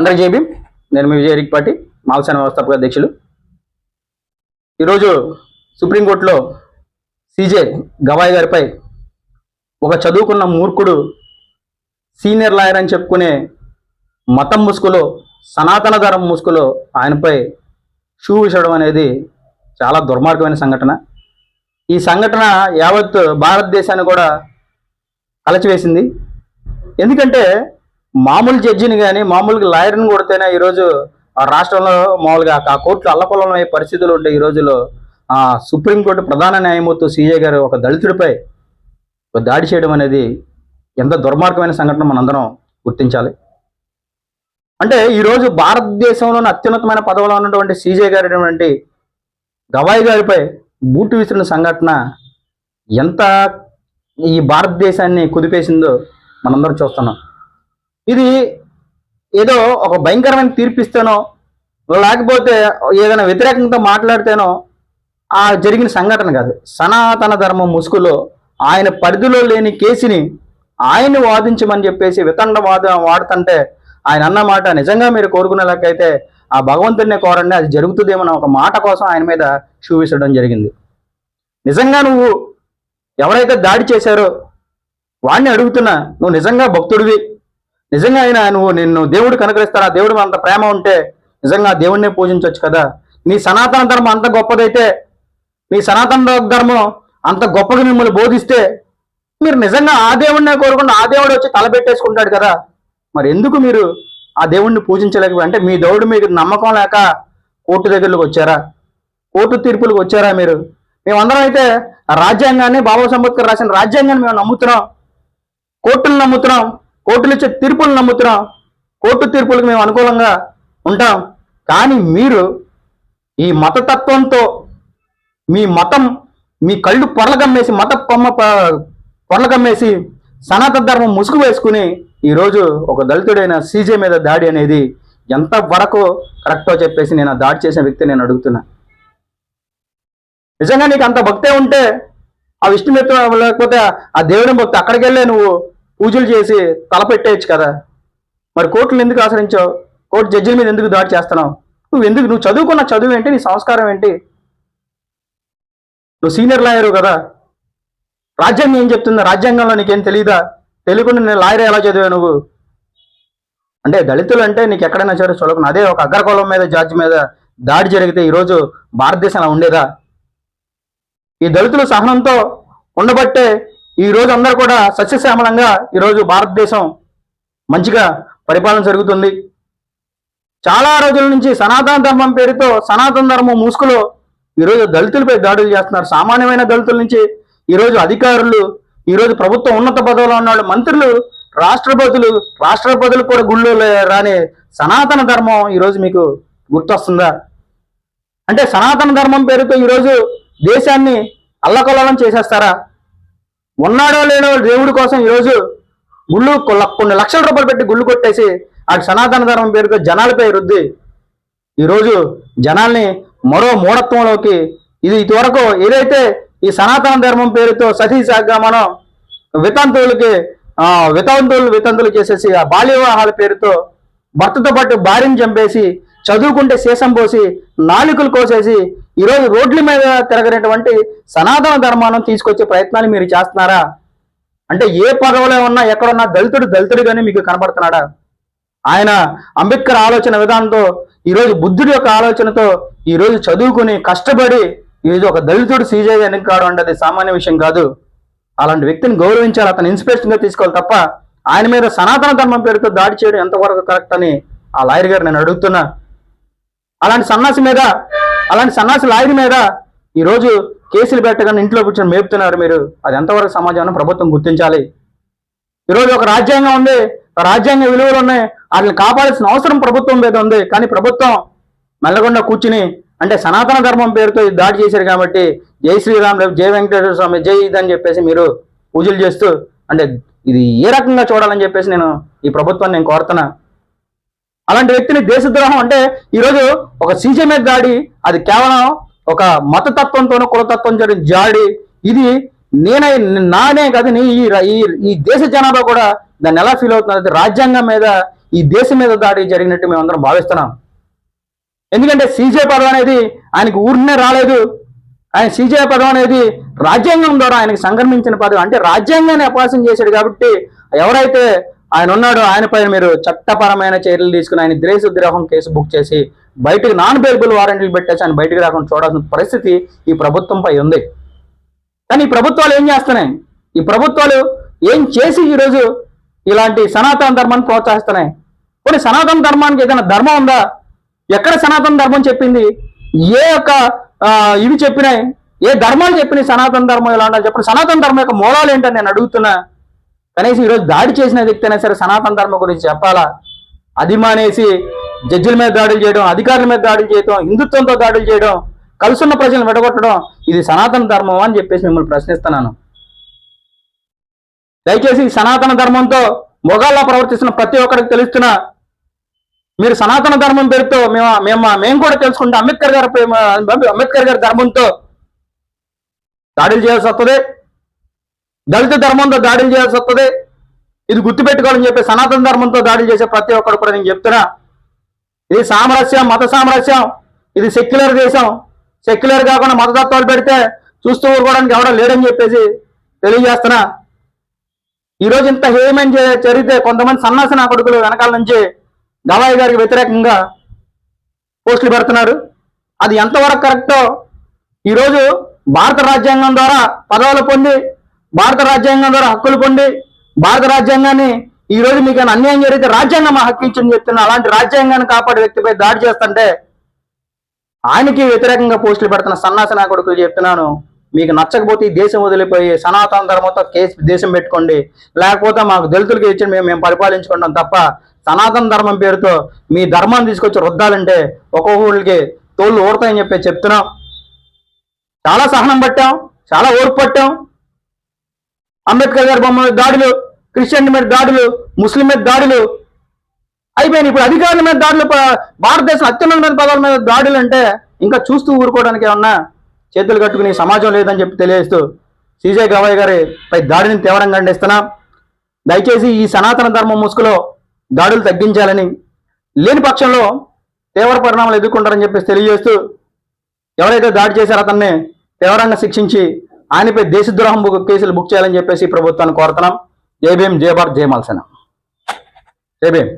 అందరికి జేబీ నేను మీ విజయ పార్టీ మాల్సాన వ్యవస్థాపక అధ్యక్షులు. ఈరోజు సుప్రీంకోర్టులో సీజే గవాయ్ గారిపై ఒక చదువుకున్న మూర్ఖుడు సీనియర్ లాయర్ అని చెప్పుకునే మతం ముసుగులో సనాతన ధరం ముసుగులో ఆయనపై షూ విసడం అనేది చాలా దుర్మార్గమైన సంఘటన. ఈ సంఘటన యావత్ భారతదేశాన్ని కూడా అలచివేసింది. ఎందుకంటే మామూలు జడ్జిని కానీ మామూలుగా లాయర్ని కొడితేనే ఈరోజు ఆ రాష్ట్రంలో మామూలుగా ఆ కోర్టులో అల్లకొల్లం అయ్యే పరిస్థితులు ఉంటే ఈ రోజులో ఆ సుప్రీంకోర్టు ప్రధాన న్యాయమూర్తి సీఏ గారు ఒక దళితుడిపై దాడి చేయడం అనేది ఎంత దుర్మార్గమైన సంఘటన మనందరం గుర్తించాలి. అంటే ఈరోజు భారతదేశంలోని అత్యున్నతమైన పదవిలో ఉన్నటువంటి సీజే గారి గవాయి గారిపై బూటు విసిరిన సంఘటన ఎంత ఈ భారతదేశాన్ని కుదిపేసిందో మనందరం చూస్తున్నాం. ఇది ఏదో ఒక భయంకరమైన తీర్పిస్తేనో లేకపోతే ఏదైనా వ్యతిరేకంతో మాట్లాడితేనో ఆ జరిగిన సంఘటన కాదు. సనాతన ధర్మం ముసుగులో ఆయన పరిధిలో లేని కేసుని ఆయన్ని వాదించమని చెప్పేసి వితండ వాద వాడుతుంటే ఆయన అన్న మాట నిజంగా మీరు కోరుకునేలాగైతే ఆ భగవంతుడినే కోరండి అది జరుగుతుందేమన్న ఒక మాట కోసం ఆయన మీద చూపించడం జరిగింది. నిజంగా నువ్వు ఎవరైతే దాడి చేశారో వాడిని అడుగుతున్నా నువ్వు నిజంగా భక్తుడివి. నిజంగా అయినా నువ్వు నిన్ను దేవుడికి అనుగ్రహిస్తారా దేవుడు అంత ప్రేమ ఉంటే నిజంగా దేవుడినే పూజించవచ్చు కదా? నీ సనాతన ధర్మం అంత గొప్పదైతే నీ సనాతన ధర్మం అంత గొప్పగా మిమ్మల్ని బోధిస్తే మీరు నిజంగా ఆ దేవుడినే కోరుకున్న ఆ దేవుడు వచ్చి తలబెట్టేసుకుంటాడు కదా? మరి ఎందుకు మీరు ఆ దేవుణ్ణి పూజించలేక అంటే మీ దేవుడు మీకు నమ్మకం లేక కోర్టు దగ్గరకు వచ్చారా? కోర్టు తీర్పులకు వచ్చారా మీరు? మేమందరం అయితే రాజ్యాంగాన్ని బాబా సంబత్కర్ రాసిన రాజ్యాంగాన్ని మేము నమ్ముతున్నాం. కోర్టులు నమ్ముతున్నాం. కోర్టులు ఇచ్చే తీర్పులు నమ్ముతున్నాం కోర్టు తీర్పులకు మేము అనుకూలంగా ఉంటాం. కానీ మీరు ఈ మతతత్వంతో మీ మతం మీ కళ్ళు పొరలగమ్మేసి మత పొమ్మ ప- పొరలగమ్మేసి సనాతన ధర్మం ముసుగు వేసుకుని ఈరోజు ఒక దళితుడైన సీజే మీద దాడి అనేది ఎంత వరకు కరెక్టో చెప్పేసి నేను దాడి చేసిన వ్యక్తి నేను అడుగుతున్నా. నిజంగా నీకు అంత భక్తే ఉంటే ఆ విష్ణుమిత్ర లేకపోతే ఆ దేవుని భక్తి అక్కడికి వెళ్ళే నువ్వు పూజలు చేసి తలపెట్టేయచ్చు కదా. మరి కోర్టులు ఎందుకు ఆశ్రయించావు? కోర్టు జడ్జిల మీద ఎందుకు దాడి చేస్తున్నావు? నువ్వు ఎందుకు నువ్వు చదువుకున్న చదువు ఏంటి నీ సంస్కారం ఏంటి? నువ్వు సీనియర్ లాయరు కదా. రాజ్యాంగం ఏం చెప్తుందా రాజ్యాంగంలో నీకేం తెలియదా తెలియకుండా నేను లాయర్ ఎలా చదివావు నువ్వు? అంటే దళితులు అంటే నీకు ఎక్కడైనా సరే చూడకుండా అదే ఒక అగ్రకులం మీద జార్జి మీద దాడి జరిగితే ఈరోజు భారతదేశం అలా ఉండేదా? ఈ దళితులు సహనంతో ఉండబట్టే ఈ రోజు అందరూ కూడా సస్యశ్యామలంగా ఈరోజు భారతదేశం మంచిగా పరిపాలన జరుగుతుంది. చాలా రోజుల నుంచి సనాతన ధర్మం పేరుతో సనాతన ధర్మం మూసుకులో ఈరోజు దళితులపై దాడులు చేస్తున్నారు. సామాన్యమైన దళితుల నుంచి ఈరోజు అధికారులు ఈరోజు ప్రభుత్వం ఉన్నత పదవిలో ఉన్న వాళ్ళు మంత్రులు రాష్ట్రపతులు రాష్ట్రపతులు కూడా గుళ్ళు రాని సనాతన ధర్మం ఈరోజు మీకు గుర్తొస్తుందా? అంటే సనాతన ధర్మం పేరుతో ఈరోజు దేశాన్ని అల్లకొల్లం చేసేస్తారా? ఉన్నాడో లేనో దేవుడి కోసం ఈరోజు గుళ్ళు కొన్ని లక్షల రూపాయలు పెట్టి గుళ్ళు కొట్టేసి ఆ సనాతన ధర్మం పేరుతో జనాలపై రుద్ది. ఈరోజు జనాల్ని మరో మూఢత్వంలోకి ఇది ఇదివరకు ఏదైతే ఈ సనాతన ధర్మం పేరుతో సతీ మనం వితంతువులకి వితంతువులు వితంతులు చేసేసి ఆ బాల్య వివాహాల పేరుతో భర్తతో పాటు భార్యను చంపేసి చదువుకుంటే శేషం పోసి నాలుకలు కోసేసి ఈరోజు రోడ్ల మీద తిరగనటువంటి సనాతన ధర్మాన్ని తీసుకొచ్చే ప్రయత్నాలు మీరు చేస్తున్నారా? అంటే ఏ పదవిలో ఉన్నా ఎక్కడున్నా దళితుడు దళితుడిగానే మీకు కనబడుతున్నాడా? ఆయన అంబేద్కర్ ఆలోచన విధానంతో ఈరోజు బుద్ధుడి యొక్క ఆలోచనతో ఈరోజు చదువుకుని కష్టపడి ఈరోజు ఒక దళితుడు సీజే ఎన్నిక కావడం అంటే అది సామాన్య విషయం కాదు. అలాంటి వ్యక్తిని గౌరవించాలి అతను ఇన్స్పిరేషన్గా తీసుకోవాలి తప్ప ఆయన మీద సనాతన ధర్మం పేరుతో దాడి చేయడం ఎంతవరకు కరెక్ట్ అని ఆ లాయర్ గారు నేను అడుగుతున్నా. అలాంటి సన్నాసి మీద అలాంటి సన్నాసి లాయర్ మీద ఈరోజు కేసులు పెట్టగానే ఇంట్లో కూర్చొని మేపుతున్నారు మీరు. అది ఎంతవరకు సమాజాన్ని ప్రభుత్వం గుర్తించాలి. ఈరోజు ఒక రాజ్యాంగం ఉంది. రాజ్యాంగ విలువలు ఉన్నాయి. వాటిని కాపాడాల్సిన అవసరం ప్రభుత్వం మీద ఉంది. కానీ ప్రభుత్వం మెల్లగొండ కూర్చుని అంటే సనాతన ధర్మం పేరుతో ఇది దాడి చేశారు కాబట్టి జై శ్రీరామ్ రేపు జై వెంకటేశ్వర స్వామి జై ఇది అని చెప్పేసి మీరు పూజలు చేస్తూ అంటే ఇది ఏ రకంగా చూడాలని చెప్పేసి నేను ఈ ప్రభుత్వాన్ని నేను కోరుతున్నా. అలాంటి వ్యక్తిని దేశద్రోహం అంటే ఈరోజు ఒక సీజే మీద దాడి అది కేవలం ఒక మతతత్వంతోనూ కులతత్వం జరిగిన జాడి. ఇది నేనే నానే కాదు ఈ ఈ దేశ జనాభా కూడా దాన్ని ఎలా ఫీల్ అవుతున్నారు రాజ్యాంగం మీద ఈ దేశం మీద దాడి జరిగినట్టు మేము అందరం భావిస్తున్నాం. ఎందుకంటే సీజే పదం అనేది ఆయనకు ఊరినే రాలేదు. ఆయన సీజే పదం అనేది రాజ్యాంగం ద్వారా ఆయనకు సంక్రమించిన పదం అంటే రాజ్యాంగాన్ని అపాసం చేశాడు కాబట్టి ఎవరైతే ఆయన ఉన్నాడు ఆయన పైన మీరు చట్టపరమైన చర్యలు తీసుకుని ఆయన దేశద్రోహం కేసు బుక్ చేసి బయటకు నాన్ బెయిలబుల్ వారంటీలు పెట్టేసి ఆయన బయటకు రాకుండా చూడాల్సిన పరిస్థితి ఈ ప్రభుత్వంపై ఉంది. కానీ ఈ ప్రభుత్వాలు ఏం చేస్తున్నాయి? ఈ ప్రభుత్వాలు ఏం చేసి ఈరోజు ఇలాంటి సనాతన ధర్మాన్ని ప్రోత్సహిస్తున్నాయి? కొన్ని సనాతన ధర్మానికి ఏదైనా ధర్మం ఉందా? ఎక్కడ సనాతన ధర్మం చెప్పింది? ఏ యొక్క ఇవి చెప్పినాయి? ఏ ధర్మాలు చెప్పినాయి సనాతన ధర్మం ఎలా ఉండాలి చెప్పిన సనాతన ధర్మం యొక్క మూలాలు ఏంటని నేను అడుగుతున్నా. కనీసం ఈరోజు దాడి చేసిన వ్యక్తి అయినా సరే సనాతన ధర్మం గురించి చెప్పాలా? అది మానేసి జడ్జిల మీద దాడులు చేయడం అధికారుల మీద దాడులు చేయడం హిందుత్వంతో దాడులు చేయడం కలుసున్న ప్రజలను విడగొట్టడం ఇది సనాతన ధర్మం అని చెప్పేసి మిమ్మల్ని ప్రశ్నిస్తున్నాను. దయచేసి సనాతన ధర్మంతో మొగాళ్ళ ప్రవర్తిస్తున్న ప్రతి ఒక్కరికి తెలుస్తున్నా మీరు సనాతన ధర్మం పేరుతో మేము మేము మేము కూడా తెలుసుకుంటే అంబేద్కర్ గారు అంబేద్కర్ గారి ధర్మంతో దాడులు చేయాల్సి వస్తుంది. దళిత ధర్మంతో దాడులు చేయాల్సి వస్తుంది. ఇది గుర్తుపెట్టుకోవాలని చెప్పి సనాతన ధర్మంతో దాడులు చేసే ప్రతి ఒక్కరు కూడా నేను చెప్తున్నా. ఇది సామరస్యం మత సామరస్యం. ఇది సెక్యులర్ దేశం. సెక్యులర్ కాకుండా మతతత్వాలు పెడితే చూస్తూ ఊరుకోవడానికి ఎవడం లేడని చెప్పేసి తెలియజేస్తున్నా. ఈ రోజు ఇంత హేయమైన జరిగితే కొంతమంది సన్నాసి నా కొడుకులు వెనకాల నుంచి గవాయి గారికి వ్యతిరేకంగా పోస్టులు పెడుతున్నారు. అది ఎంతవరకు కరెక్టో ఈరోజు భారత రాజ్యాంగం ద్వారా పదవులు పొంది భారత రాజ్యాంగం ద్వారా హక్కులు పొంది భారత రాజ్యాంగాన్ని ఈ రోజు మీకు అన్యాయం జరిగితే రాజ్యాంగం మా హక్కు ఇచ్చింది చెప్తున్నా. అలాంటి రాజ్యాంగాన్ని కాపాడే వ్యక్తిపై దాడి చేస్తుంటే ఆయనకి వ్యతిరేకంగా పోస్టులు పెడుతున్న సన్నాసి నా కొడుకులు చెప్తున్నాను. మీకు నచ్చకపోతే ఈ దేశం వదిలిపోయి సనాతన ధర్మంతో కేసు దేశం పెట్టుకోండి. లేకపోతే మాకు దళితులకి ఇచ్చి మేము మేము పరిపాలించుకుంటాం తప్ప సనాతన ధర్మం పేరుతో మీ ధర్మాన్ని తీసుకొచ్చి రుద్దాలంటే ఒక్కొక్కరికి తోళ్ళు ఊడతాయని చెప్పి చెప్తున్నాం. చాలా సహనం పట్టాం చాలా ఓర్పు పట్టాం. అంబేద్కర్ గారి బొమ్మ మీద దాడులు క్రిస్టియన్ మీద దాడులు ముస్లిం మీద దాడులు అయిపోయినాయి. ఇప్పుడు అధికారుల మీద దాడులు భారతదేశం భారతదేశం అత్యున్నతమైన పదాల మీద దాడులు అంటే ఇంకా చూస్తూ ఊరుకోవడానికి ఏమన్నా చేతులు కట్టుకుని సమాజం లేదని చెప్పి తెలియజేస్తూ సీజే గవాయ్ గారిపై దాడిని తీవ్రంగా ఖండిస్తున్నాం. దయచేసి ఈ సనాతన ధర్మం ముసుగులో దాడులు తగ్గించాలని లేని పక్షంలో తీవ్ర పరిణామాలు ఎదుర్కొంటారని చెప్పేసి తెలియజేస్తూ ఎవరైతే దాడి చేశారో అతన్ని తీవ్రంగా శిక్షించి ఆయనపై దేశద్రోహం కేసులు బుక్ చేయాలని చెప్పేసి ప్రభుత్వాన్ని కోరుతున్నాం. జై భీం జై భారత్ జై మల్సన. జై భీం